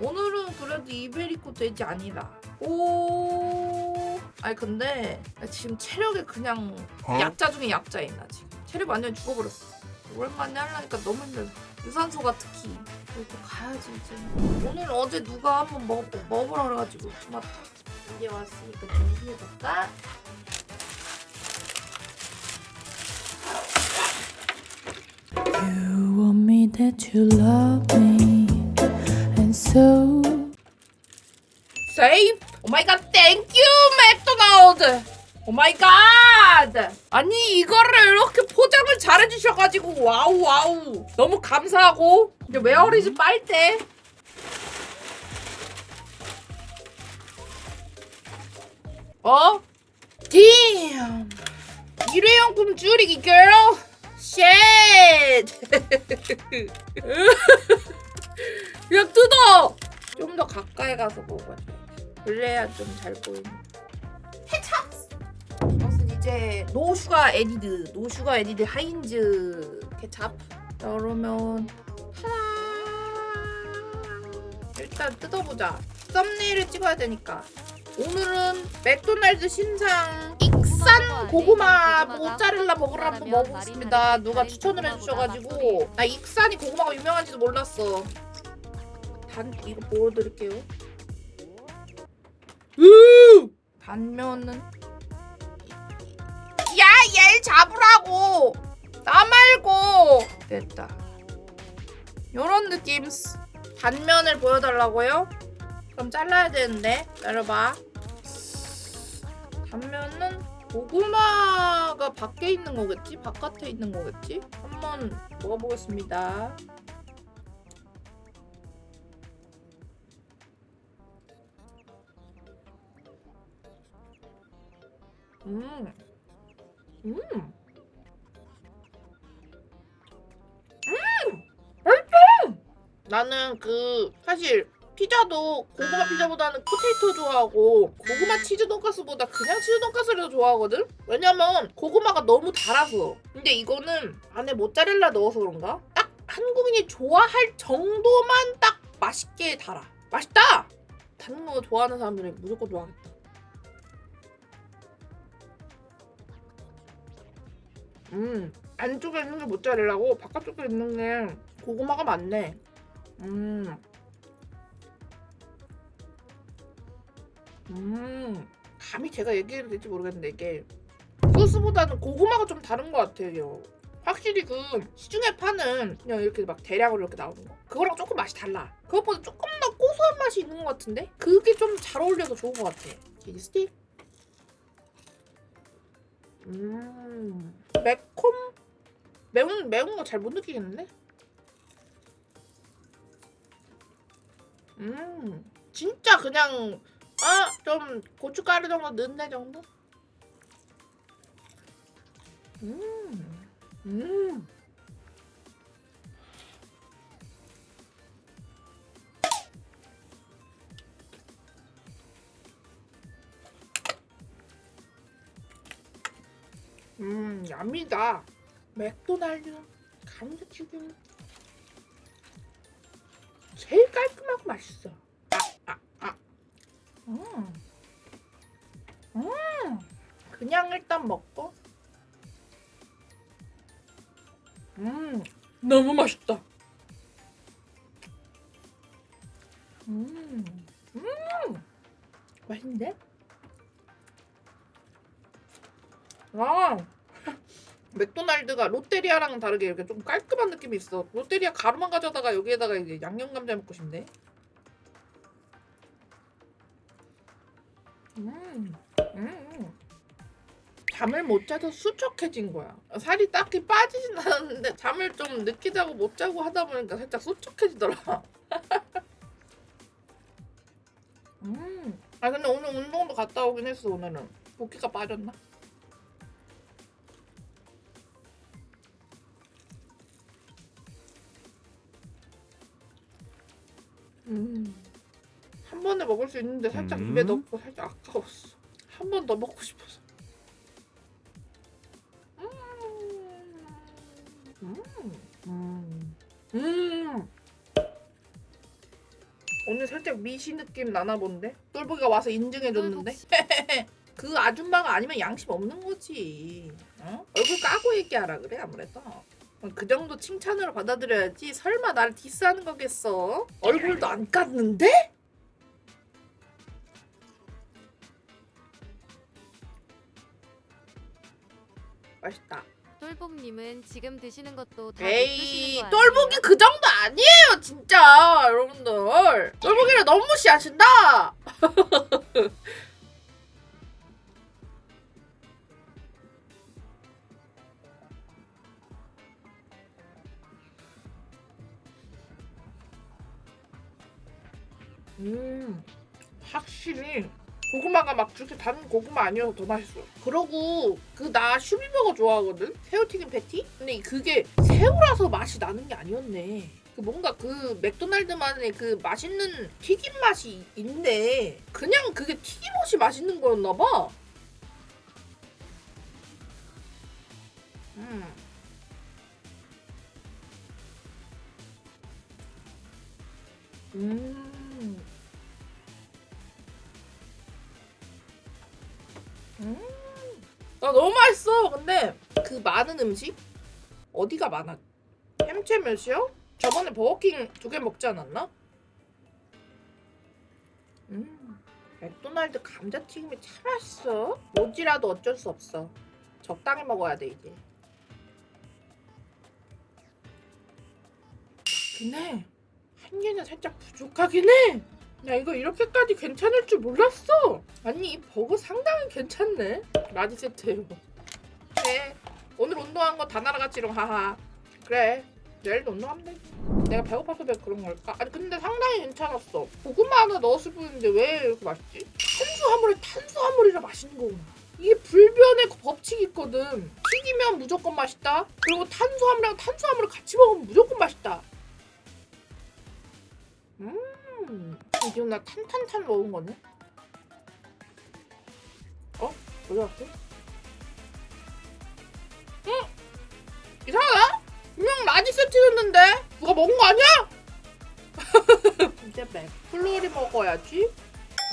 오늘은 그래도 이베리코 돼지 아니라. 오. 아니 근데 나 지금 체력이 그냥 어? 약자 중에 약자인 나 지금. 체력 완전 죽어버렸어. 오랜만에 하려니까 너무 힘들어. 유산소가 특히. 그리고 또 가야지 이제. 오늘 어제 누가 한번 먹 먹으라 그래가지고 맞다. 이제 왔으니까 준비해볼까? You want me that you love me, so 세이프. 오 마이 갓. 땡큐 맥도날드. 오 마이 갓. 아니 이거를 이렇게 포장을 잘해 주셔 가지고 와우 와우. 너무 감사하고. 이제 웨어리즈 빨대. 어? 딩. 일회용품 줄이기 girl. 쉣. 야 뜯어. 좀 더 가까이 가서 먹어줘. 그래야 좀 잘 보이는. 해차. 이것은 이제 노슈가 에디드, 노슈가 에디드 하인즈 케찹. 자, 그러면 하나. 일단 뜯어보자. 썸네일을 찍어야 되니까. 오늘은 맥도날드 신상 익산 고구마 모짜렐라 버거를 한번 먹어보겠습니다. 누가 추천을 해주셔가지고 나 익산이 고구마가 유명한지도 몰랐어. 단 이거 보여드릴게요. 으! 단면은 야얘 잡으라고 나 말고 됐다. 요런 느낌 단면을 보여달라고요? 그럼 잘라야 되는데 기다려봐 단면은 고구마가 밖에 있는 거겠지? 바깥에 있는 거겠지? 한번 먹어보겠습니다 음. 음. 음. 나는 그 사실 피자도 고구마 피자보다는 포테이토 좋아하고 고구마 치즈 돈가스보다 그냥 치즈 돈가스를 더 좋아하거든? 왜냐면 고구마가 너무 달아서 근데 이거는 안에 모짜렐라 넣어서 그런가? 딱 한국인이 좋아할 정도만 딱 맛있게 달아 맛있다! 단거 좋아하는 사람들은 무조건 좋아하겠다 음 안쪽에 있는 게 모짜렐라고 바깥쪽에 있는 게 고구마가 많네 음 음, 감히 제가 얘기해도 될지 모르겠는데 이게 소스보다는 고구마가 좀 다른 것 같아요. 확실히 그 시중에 파는 그냥 이렇게 막 대량으로 이렇게 나오는 거 그거랑 조금 맛이 달라. 그것보다 조금 더 고소한 맛이 있는 것 같은데 그게 좀 잘 어울려서 좋은 것 같아. 치즈 스틱. 음, 매운 매운 거 잘 못 느끼겠는데? 음, 진짜 그냥 아, 좀 고춧가루 정도 넣네 정도? 음, 음. 음, 얌이다. 맥도날드 감자튀김 제일 깔끔하고 맛있어. 음. 음. 그냥 일단 먹고. 음. 너무 맛있다. 음. 음. 맛있는데? 아. 맥도날드가 롯데리아랑 다르게 이렇게 좀 깔끔한 느낌이 있어. 롯데리아 가루만 가져다가 여기에다가 이제 양념 감자 먹고 싶네. 음, 음. 잠을 못 자서 수척해진 거야. 살이 딱히 빠지진 않았는데 잠을 좀 늦게 자고 못 자고 하다 보니까 살짝 수척해지더라. 음. 아 근데 오늘 운동도 갔다 오긴 했어 오늘은. 붓기가 빠졌나? 먹을 수 있는데 살짝 음. 입에 넣고 살짝 아까웠어. 한 번 더 먹고 싶어서. 음. 음. 음. 오늘 살짝 미시 느낌 나나 본데? 똘보기가 와서 인증해줬는데? 그 아줌마가 아니면 양심 없는 거지. 어? 얼굴 까고 얘기하라 그래 아무래도. 그 정도 칭찬으로 받아들여야지. 설마 나를 디스하는 거겠어? 얼굴도 안 깠는데? 맛있다. 똘복님은 지금 드시는 것도 다 에이 드시는 거 아니에요? 그 정도 아니에요 진짜 여러분들. 똘보기를 너무 무시하신다. 음, 확실히 고구마가 막 그렇게 단 고구마 아니어서 더 맛있어. 그러고 그 나 슈비버거 좋아하거든. 새우튀김 패티? 근데 그게 새우라서 맛이 나는 게 아니었네. 그 뭔가 그 맥도날드만의 그 맛있는 튀김 맛이 있네. 그냥 그게 튀김옷이 맛있는 거였나 봐. 음. 음. 음. 나 너무 맛있어. 근데 그 많은 음식 어디가 많아? 햄채 몇이요? 저번에 버거킹 두 개 먹지 않았나? 음. 맥도날드 감자튀김이 참 맛있어. 뭐지라도 어쩔 수 없어. 적당히 먹어야 돼 이제. 해. 한 개는 살짝 부족하긴 해. 야 이거 이렇게까지 괜찮을 줄 몰랐어. 아니 이 버거 상당히 괜찮네. 라지 세트예요. 그래. 오늘 운동한 거 다 날아갔지롱 하하. 그래. 내일도 운동하면 되지. 내가 배고파서 내가 그런 걸까? 아니 근데 상당히 괜찮았어. 고구마 하나 넣었을 뿐인데 왜 이렇게 맛있지? 탄수화물이 탄수화물이라 맛있는 거구나. 이게 불변의 법칙이 있거든. 튀기면 무조건 맛있다. 그리고 탄수화물이랑 탄수화물을 같이 먹으면 무조건 맛있다. 음, 지금 나 탄탄탄 먹은 거네. 어? 어디 갔어? 응? 이상하다? 분명 라지 세트였는데 누가 먹은 거 아니야? 이제 맥플로리 먹어야지.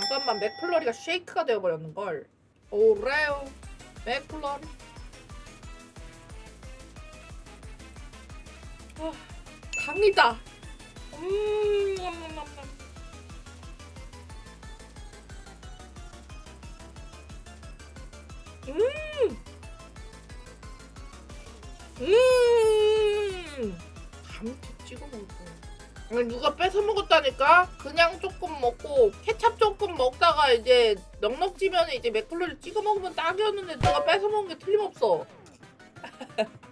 잠깐만 맥플로리가 쉐이크가 되어버렸는 걸. 오레오 맥플로리. 아, 당이다. 음, 음, 음, 감튀 찍어 먹을 거야. 누가 뺏어 먹었다니까? 그냥 조금 먹고 케찹 조금 먹다가 이제 넉넉지면 이제 맥콜리를 찍어 먹으면 딱이었는데 누가 뺏어 먹은 게 틀림없어.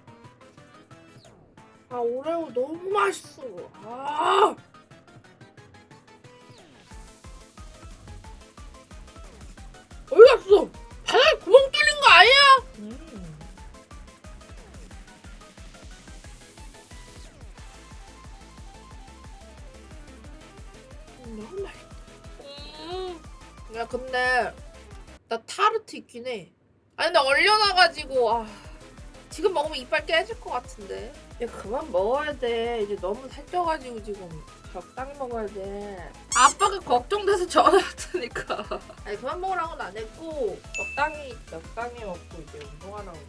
아 오레오 너무 맛있어. 아. 타르트 있긴 해. 아니 근데 얼려놔가지고 아. 지금 먹으면 이빨 깨질 것 같은데. 야 그만 먹어야 돼. 이제 너무 살쪄가지고 지금 적당히 먹어야 돼. 아빠가 걱정돼서 전화 왔다니까. 아니 그만 먹으라고는 안 했고 적당히 적당히 먹고 이제 운동하라고.